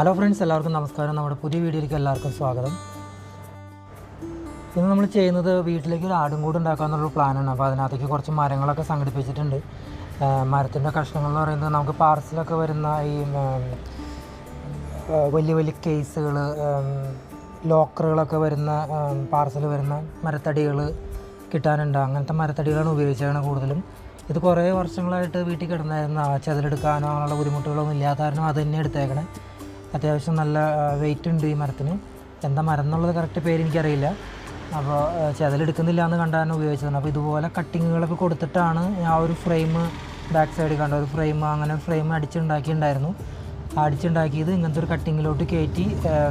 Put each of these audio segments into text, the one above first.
Hello friends എല്ലാവർക്കും നമസ്കാരം. നമ്മുടെ പുതിയ വീഡിയോയിലേക്ക് എല്ലാവർക്കും സ്വാഗതം. ഇന്ന് നമ്മൾ ചെയ്യുന്നത് വീട്ടിലേക്ക് ഒരു ആടും കൂട് ഉണ്ടാക്കാമെന്നുള്ള പ്ലാനാണ്. അപ്പോൾ അതിനകത്തേക്ക് കുറച്ച് മരങ്ങളൊക്കെ സംഘടിപ്പിച്ചിട്ടുണ്ട്. മരത്തിന്റെ കഷ്ണങ്ങൾ എന്ന് പറയുന്നത് നമുക്ക് പാർസലൊക്കെ വരുന്ന ഈ വലിയ വലിയ കേസുകൾ ലോക്കറുകളൊക്കെ വരുന്ന പാർസൽ വരുന്ന മരത്തടികൾ കിട്ടാനുണ്ട്. അങ്ങനത്തെ മരത്തടികളാണ് ഉപയോഗിച്ചാണ് കൂടുതലും. ഇത് കുറേ വർഷങ്ങളായിട്ട് വീട്ടിൽ കിടന്നായിരുന്നു. ചെതിലെടുക്കാനോ അങ്ങനെയുള്ള ബുദ്ധിമുട്ടുകളൊന്നും ഇല്ലാത്ത കാരണം അത് തന്നെ എടുത്തേക്കണേ. അത്യാവശ്യം നല്ല വെയിറ്റ് ഉണ്ട് ഈ മരത്തിന്. എന്താ മരം എന്നുള്ളത് കറക്റ്റ് പേര് എനിക്കറിയില്ല. അപ്പോൾ ചെതലെടുക്കുന്നില്ല എന്ന് കണ്ടാണ് ഉപയോഗിച്ചതാണ്. അപ്പോൾ ഇതുപോലെ കട്ടിങ്ങുകളൊക്കെ കൊടുത്തിട്ടാണ് ആ ഒരു ഫ്രെയിം ബാക്ക് സൈഡിൽ കണ്ട ഒരു ഫ്രെയിം അങ്ങനെ ഫ്രെയിം അടിച്ചുണ്ടാക്കിയിട്ടുണ്ടായിരുന്നു. അടിച്ചുണ്ടാക്കിയത് ഇങ്ങനത്തെ ഒരു കട്ടിങ്ങിലോട്ട് കയറ്റി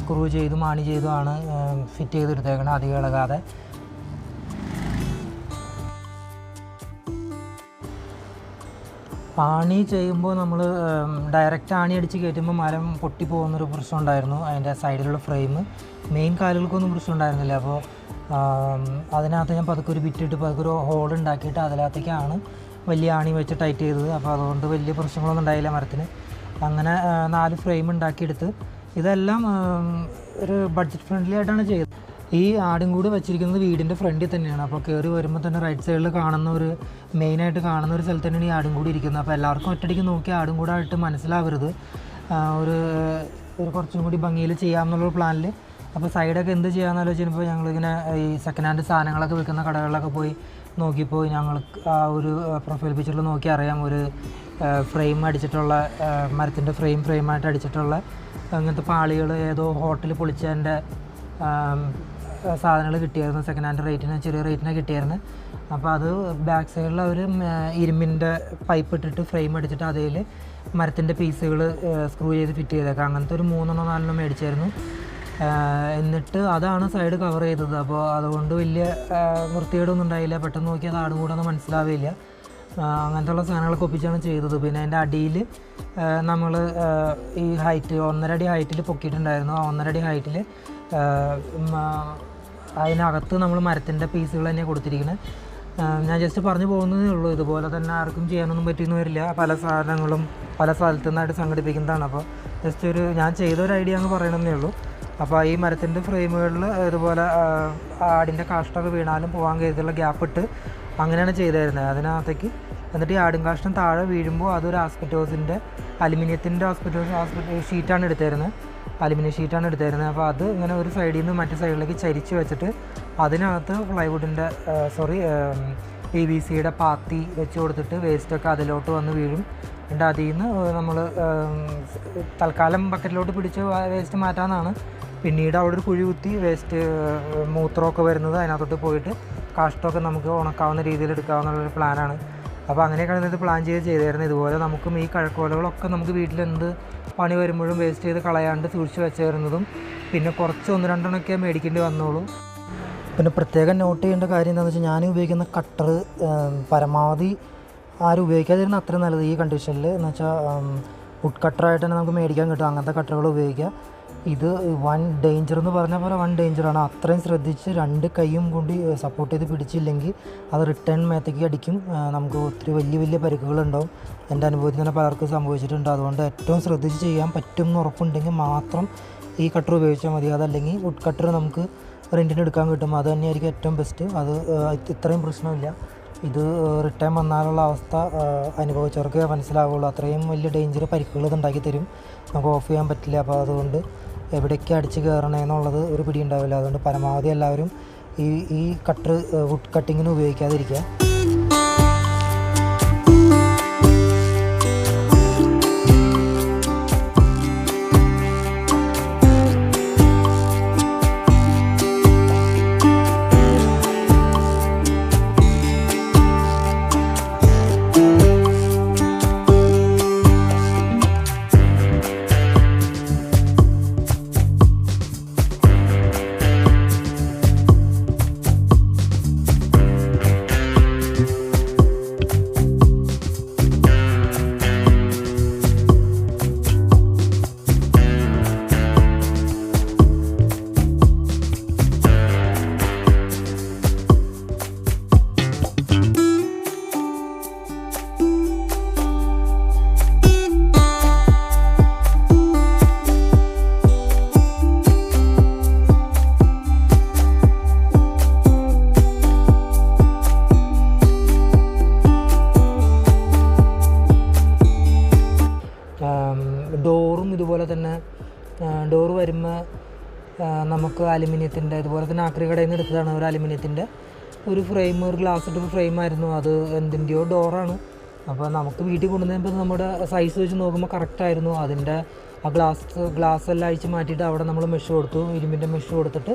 സ്ക്രൂ ചെയ്തു മാണി ചെയ്തുമാണ് ഫിറ്റ് ചെയ്തെടുത്തേക്കണം അധികം ഇളകാതെ. ആണി ചെയ്യുമ്പോൾ നമ്മൾ ഡയറക്റ്റ് ആണി അടിച്ച് കയറ്റുമ്പോൾ മരം പൊട്ടി പോകുന്നൊരു പ്രശ്നം ഉണ്ടായിരുന്നു. അതിന്റെ സൈഡിലുള്ള ഫ്രെയിം. മെയിൻ കാലുകൾക്കൊന്നും പ്രശ്നം ഉണ്ടായിരുന്നില്ല. അപ്പോൾ അതിനകത്ത് ഞാൻ പതുക്കെ ഒരു ബിറ്റിട്ട് പതുക്കെ ഒരു ഹോൾ ഉണ്ടാക്കിയിട്ട് അതിനകത്തേക്കാണ് വലിയ ആണി വെച്ച് ടൈറ്റ് ചെയ്തത്. അപ്പോൾ അതുകൊണ്ട് വലിയ പ്രശ്നങ്ങളൊന്നും ഉണ്ടായില്ല മരത്തിന്. അങ്ങനെ നാല് ഫ്രെയിം ഉണ്ടാക്കിയെടുത്ത് ഇതെല്ലാം ഒരു ബഡ്ജറ്റ് ഫ്രണ്ട്ലി ആയിട്ടാണ് ചെയ്തത്. ഈ ആടും കൂടി വെച്ചിരിക്കുന്നത് വീടിന്റെ ഫ്രണ്ടിൽ തന്നെയാണ്. അപ്പോൾ കയറി വരുമ്പോൾ തന്നെ റൈറ്റ് സൈഡിൽ കാണുന്ന ഒരു മെയിനായിട്ട് കാണുന്ന ഒരു സ്ഥലത്ത് തന്നെയാണ് ഈ ആടും കൂടി ഇരിക്കുന്നത്. അപ്പോൾ എല്ലാവർക്കും ഒറ്റയടിക്ക് നോക്കി ആടും കൂടെ ആയിട്ട് മനസ്സിലാവരുത്. ഒരു ഒരു കുറച്ചും കൂടി ഭംഗിയിൽ ചെയ്യാമെന്നുള്ളൊരു പ്ലാനിൽ അപ്പോൾ സൈഡൊക്കെ എന്ത് ചെയ്യാമെന്ന് ആലോചിച്ചപ്പോൾ ഞങ്ങളിങ്ങനെ ഈ സെക്കൻഡ് ഹാൻഡ് സാധനങ്ങളൊക്കെ വിൽക്കുന്ന കടകളിലൊക്കെ പോയി നോക്കിയപ്പോൾ ഞങ്ങൾ ആ ഒരു പ്രൊഫൈൽ പിക്ചറിൽ നോക്കി അറിയാം. ഒരു ഫ്രെയിം അടിച്ചിട്ടുള്ള മരത്തിന്റെ ഫ്രെയിം ഫ്രെയിമായിട്ട് അടിച്ചിട്ടുള്ള അങ്ങനത്തെ പാളികൾ ഏതോ ഹോട്ടൽ പൊളിച്ചതിന്റെ സാധനങ്ങൾ കിട്ടിയായിരുന്നു. സെക്കൻഡ് ഹാൻഡ് റേറ്റിന് ചെറിയ റേറ്റിന് കിട്ടിയായിരുന്നു. അപ്പോൾ അത് ബാക്ക് സൈഡിൽ അവർ ഇരുമ്പിന്റെ പൈപ്പ് ഇട്ടിട്ട് ഫ്രെയിം അടിച്ചിട്ട് അതിൽ മരത്തിന്റെ പീസുകൾ സ്ക്രൂ ചെയ്ത് ഫിറ്റ് ചെയ്തേക്കാം. അങ്ങനത്തെ ഒരു മൂന്നെണ്ണോ നാലെണ്ണം മേടിച്ചായിരുന്നു. എന്നിട്ട് അതാണ് സൈഡ് കവർ ചെയ്തത്. അപ്പോൾ അതുകൊണ്ട് വലിയ വൃത്തികേടൊന്നും ഉണ്ടായില്ല. പെട്ടെന്ന് നോക്കിയാൽ അത് ആടും കൂടെ ഒന്നും മനസ്സിലാവില്ല അങ്ങനത്തെ അങ്ങനത്തെയുള്ള സാധനങ്ങളൊക്കെ ഒപ്പിച്ചാണ് ചെയ്തത്. പിന്നെ അതിന്റെ അടിയിൽ നമ്മൾ ഈ ഹൈറ്റ് ഒന്നര അടി ഹൈറ്റിൽ പൊക്കിയിട്ടുണ്ടായിരുന്നു. ആ ഒന്നര അടി ഹൈറ്റിൽ അതിനകത്ത് നമ്മൾ മരത്തിന്റെ പീസുകൾ തന്നെ കൊടുത്തിരിക്കുന്നത് ഞാൻ ജസ്റ്റ് പറഞ്ഞു പോകുന്നതേ ഉള്ളൂ. ഇതുപോലെ തന്നെ ആർക്കും ചെയ്യാനൊന്നും പറ്റിയെന്ന് വരില്ല. പല സാധനങ്ങളും പല സ്ഥലത്തു നിന്നായിട്ട് സംഘടിപ്പിക്കുന്നതാണ്. അപ്പോൾ ജസ്റ്റ് ഒരു ഞാൻ ചെയ്ത ഒരു ഐഡിയ എന്ന് പറയണമെന്നേ ഉള്ളൂ. അപ്പോൾ ഈ മരത്തിന്റെ ഫ്രെയിമുകളിൽ ഇതുപോലെ ആടിന്റെ കാഷ്ടമൊക്കെ വീണാലും പോകാൻ കരുതിയുള്ള ഗ്യാപ്പ് ഇട്ട് അങ്ങനെയാണ് ചെയ്തായിരുന്നത് അതിനകത്തേക്ക് എന്നിട്ട് ഈ ആടും കാഷ്ടം താഴെ വീഴുമ്പോൾ അതൊരു ആസ്പെറ്റോസിന്റെ അലുമിനിയത്തിന്റെ ആസ്പെറ്റോസ് ആസ്പെറ്റോ ഷീറ്റാണ് എടുത്തായിരുന്നത് അലുമിനിയം ഷീറ്റാണ് എടുത്തിരുന്നത്. അപ്പോൾ അത് ഇങ്ങനെ ഒരു സൈഡിൽ നിന്ന് മറ്റു സൈഡിലേക്ക് ചരിച്ച് വെച്ചിട്ട് അതിനകത്ത് പ്ലൈവുഡിന്റെ സോറി പി വി സിയുടെ പാത്തി വെച്ച് കൊടുത്തിട്ട് വേസ്റ്റൊക്കെ അതിലോട്ട് വന്ന് വീഴും. എന്നിട്ട് അതിൽ നിന്ന് നമ്മൾ തൽക്കാലം ബക്കറ്റിലോട്ട് പിടിച്ച് വേസ്റ്റ് മാറ്റാമെന്നാണ്. പിന്നീട് അവിടെ ഒരു കുഴി കുത്തി വേസ്റ്റ് മൂത്രമൊക്കെ വരുന്നത് അതിനകത്തോട്ട് പോയിട്ട് കാഷ്ടമൊക്കെ നമുക്ക് ഉണക്കാവുന്ന രീതിയിൽ എടുക്കാവുന്ന ഒരു പ്ലാനാണ് അപ്പോൾ അങ്ങനെയൊക്കെയാണ് ഇത് പ്ലാൻ ചെയ്ത് ചെയ്തായിരുന്നു ഇതുപോലെ നമുക്കും ഈ കഴക്കോലകളൊക്കെ നമുക്ക് വീട്ടിലെന്ത് പണി വരുമ്പോഴും വേസ്റ്റ് ചെയ്ത് കളയാണ്ട് സൂക്ഷിച്ച് വെച്ചേരുന്നതും പിന്നെ കുറച്ച് ഒന്ന് രണ്ടെണ്ണമൊക്കെ മേടിക്കേണ്ടി വന്നോളൂ. പിന്നെ പ്രത്യേകം നോട്ട് ചെയ്യേണ്ട കാര്യം എന്താണെന്ന് വെച്ചാൽ ഞാൻ ഉപയോഗിക്കുന്ന കട്ടർ പരമാവധി ആരും ഉപയോഗിക്കാതിരുന്ന അത്രയും നല്ലത് ഈ കണ്ടീഷനിൽ എന്ന് വെച്ചാൽ വുഡ് കട്ടറായിട്ട് തന്നെ നമുക്ക് മേടിക്കാൻ കിട്ടും. അങ്ങനത്തെ കട്ടറുകൾ ഉപയോഗിക്കുക. ഇത് വൺ ഡേഞ്ചർ എന്ന് പറഞ്ഞ പോലെ വൺ ഡേഞ്ചറാണ് അത്രയും ശ്രദ്ധിച്ച് രണ്ട് കൈയും കൊണ്ട് സപ്പോർട്ട് ചെയ്ത് പിടിച്ചില്ലെങ്കിൽ അത് റിട്ടേൺ മേത്തേക്ക് അടിക്കും. നമുക്ക് ഒത്തിരി വലിയ വലിയ പരിക്കുകളുണ്ടാവും. എന്റെ അനുഭവത്തിൽ തന്നെ പലർക്കും സംഭവിച്ചിട്ടുണ്ട്. അതുകൊണ്ട് ഏറ്റവും ശ്രദ്ധിച്ച് ചെയ്യാൻ പറ്റും എന്ന് ഉറപ്പുണ്ടെങ്കിൽ മാത്രം ഈ കട്ടർ ഉപയോഗിച്ചാൽ മതി. അതല്ലെങ്കിൽ വുഡ് കട്ടർ നമുക്ക് റെന്റിന് എടുക്കാൻ കിട്ടും. അത് തന്നെയായിരിക്കും ഏറ്റവും ബെസ്റ്റ് അത് ഇത്രയും പ്രശ്നമില്ല. ഇത് റിട്ടേൺ വന്നാലുള്ള അവസ്ഥ അനുഭവിച്ചവർക്കേ മനസ്സിലാവുള്ളൂ. അത്രയും വലിയ ഡേഞ്ചർ പരിക്കുകൾ ഉണ്ടാക്കി തരും നമുക്ക് ഓഫ് ചെയ്യാൻ പറ്റില്ല. അപ്പോൾ അതുകൊണ്ട് എവിടേക്ക് അടിച്ച് കയറണമെന്നുള്ളത് ഒരു പിടി ഉണ്ടാവില്ല. അതുകൊണ്ട് പരമാവധി എല്ലാവരും ഈ ഈ കട്ടർ വുഡ് കട്ടിങ്ങിന് ഉപയോഗിക്കാതിരിക്കുക. ഡോറ് വരുമ്പോൾ നമുക്ക് അലുമിനിയത്തിന്റെ അതുപോലെ തന്നെ ആക്രി കടയിൽ നിന്ന് എടുത്തതാണ് ഒരു അലുമിനിയത്തിന്റെ ഒരു ഫ്രെയിം ഒരു ഗ്ലാസ് ഇട്ടൊരു ഫ്രെയിമായിരുന്നു അത് എന്തിന്റെയോ ഡോറാണ് അപ്പോൾ നമുക്ക് വീട്ടിൽ കൊണ്ടുവന്നപ്പോൾ നമ്മുടെ സൈസ് വെച്ച് നോക്കുമ്പോൾ കറക്റ്റായിരുന്നു അതിന്റെ ആ ഗ്ലാസ് ഗ്ലാസ് എല്ലാം അഴിച്ച് മാറ്റിയിട്ട് അവിടെ നമ്മൾ മെഷ് കൊടുത്തു. ഇരുമ്പിന്റെ മെഷ് കൊടുത്തിട്ട്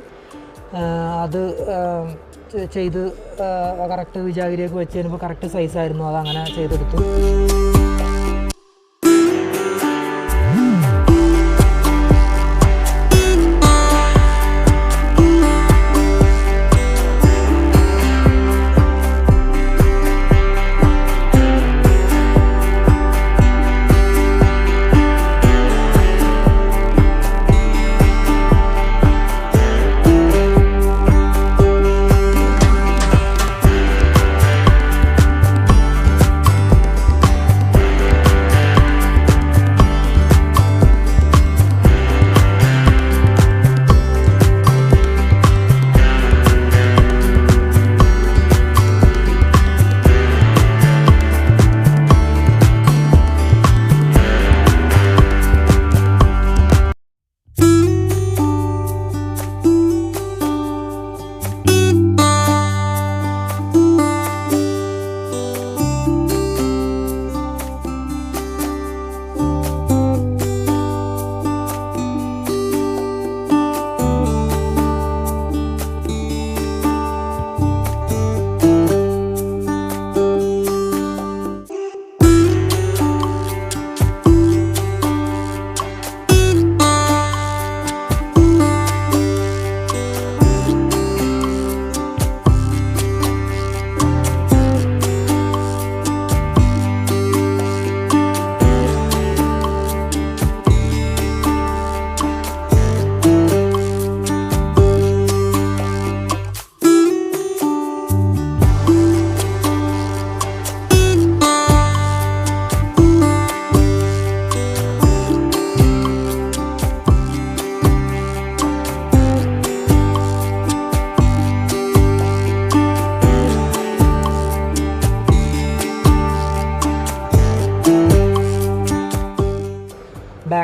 അത് ചെയ്ത് കറക്റ്റ് വിചാഗിരിയൊക്കെ വെച്ച് കഴിഞ്ഞപ്പോൾ കറക്റ്റ് സൈസായിരുന്നു അത് അങ്ങനെ ചെയ്തെടുത്തു.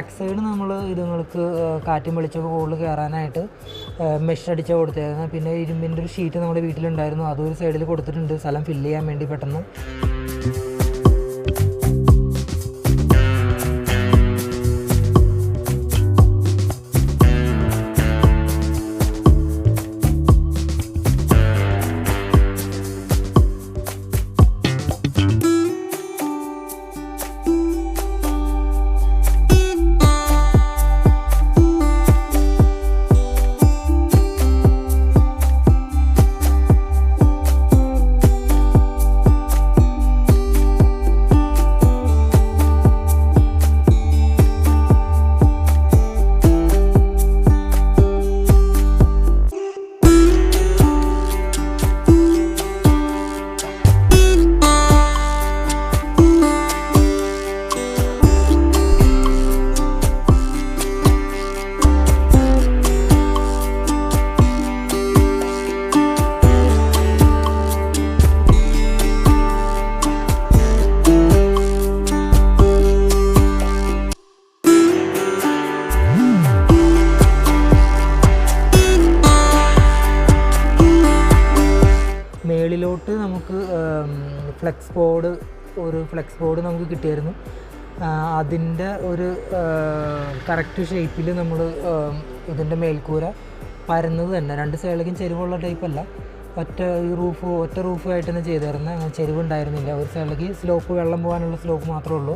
ബാക്ക് സൈഡ് നമ്മൾ ഇതുങ്ങൾക്ക് കാറ്റും വെളിച്ചമൊക്കെ കൂടുതൽ കയറാനായിട്ട് മെഷ് അടിച്ചാൽ കൊടുത്തായിരുന്നു പിന്നെ ഇരുമ്പിന്റെ ഒരു ഷീറ്റ് നമ്മുടെ വീട്ടിലുണ്ടായിരുന്നു. അതൊരു സൈഡിൽ കൊടുത്തിട്ടുണ്ട്. സ്ഥലം ഫില്ല് ചെയ്യാൻ വേണ്ടി പെട്ടെന്ന്. ബോർഡ് ഒരു ഫ്ലെക്സ് ബോർഡ് നമുക്ക് കിട്ടിയായിരുന്നു. അതിന്റെ ഒരു കറക്റ്റ് ഷേപ്പിൽ നമ്മൾ ഇതിന്റെ മേൽക്കൂര പരന്നത് തന്നെ. രണ്ട് സൈഡിലേക്കും ചെരുവുള്ള ടൈപ്പല്ല ഒറ്റ ഈ റൂഫ് ഒറ്റ റൂഫായിട്ട് തന്നെ ചെയ്തായിരുന്നു അങ്ങനെ ചെരിവുണ്ടായിരുന്നില്ല ഒരു സൈഡിലേക്ക് സ്ലോപ്പ് വെള്ളം പോകാനുള്ള സ്ലോപ്പ് മാത്രമേ ഉള്ളൂ.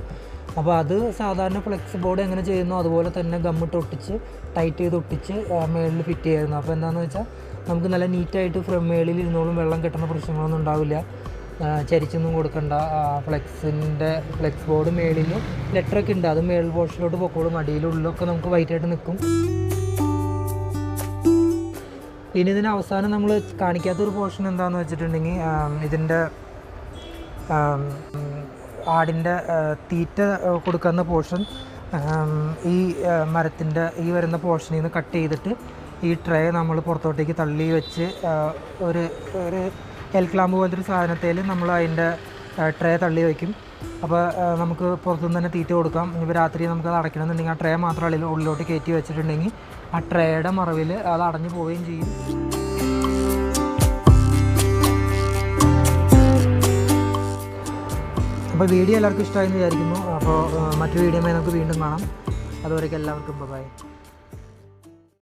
അപ്പോൾ അത് സാധാരണ ഫ്ലെക്സ് ബോർഡ് എങ്ങനെ ചെയ്യുന്നു അതുപോലെ തന്നെ ഗമ്മിട്ട് ഒട്ടിച്ച് ടൈറ്റ് ചെയ്ത് ഒട്ടിച്ച് മേളിൽ ഫിറ്റ് ചെയ്യായിരുന്നു. അപ്പോൾ എന്താണെന്ന് വെച്ചാൽ നമുക്ക് നല്ല നീറ്റായിട്ട് ഫ്രം മേളിൽ ഇരുന്നോളും വെള്ളം കിട്ടുന്ന പ്രശ്നങ്ങളൊന്നും ഉണ്ടാവില്ല. ചരിച്ചൊന്നും കൊടുക്കണ്ട. ഫ്ലെക്സിന്റെ ഫ്ലെക്സ് ബോർഡ് മേളിൽ ലെറ്ററൊക്കെ ഉണ്ട്. അത് മേൾ പോർഷനിലോട്ട് പൊക്കോളും. അടിയിലുള്ളിലൊക്കെ നമുക്ക് വൈറ്റ് ആയിട്ട് നിൽക്കും ഇനി ഇതിന് അവസാനം നമ്മൾ കാണിക്കാത്തൊരു പോർഷൻ എന്താണെന്ന് വെച്ചിട്ടുണ്ടെങ്കിൽ ഇതിന്റെ ആടിന്റെ തീറ്റ കൊടുക്കുന്ന പോർഷൻ ഈ മരത്തിന്റെ ഈ വരുന്ന പോർഷനിൽ നിന്ന് കട്ട് ചെയ്തിട്ട് ഈ ട്രേ നമ്മൾ പുറത്തോട്ടേക്ക് തള്ളി വെച്ച് ഒരു ഒരു എൽ ക്ലാമ്പ് പോലത്തെ ഒരു സാധനത്തിൽ നമ്മൾ അതിന്റെ ട്രേ തള്ളി വയ്ക്കും അപ്പോൾ നമുക്ക് പുറത്തുനിന്ന് തന്നെ തീറ്റ കൊടുക്കാം. ഇനി രാത്രി നമുക്ക് അത് അടയ്ക്കണമെന്നുണ്ടെങ്കിൽ ആ ട്രേ മാത്രം ഉള്ളിൽ ഉള്ളിലോട്ട് കയറ്റി വെച്ചിട്ടുണ്ടെങ്കിൽ ആ ട്രേയുടെ മറവിൽ അത് അടഞ്ഞു പോവുകയും ചെയ്യും. അപ്പോൾ വീഡിയോ എല്ലാവർക്കും ഇഷ്ടമായി എന്ന് വിചാരിക്കുന്നു അപ്പോൾ മറ്റു വീഡിയോ നമുക്ക് വീണ്ടും കാണാം. അതുവരേക്കും എല്ലാവർക്കും ബൈ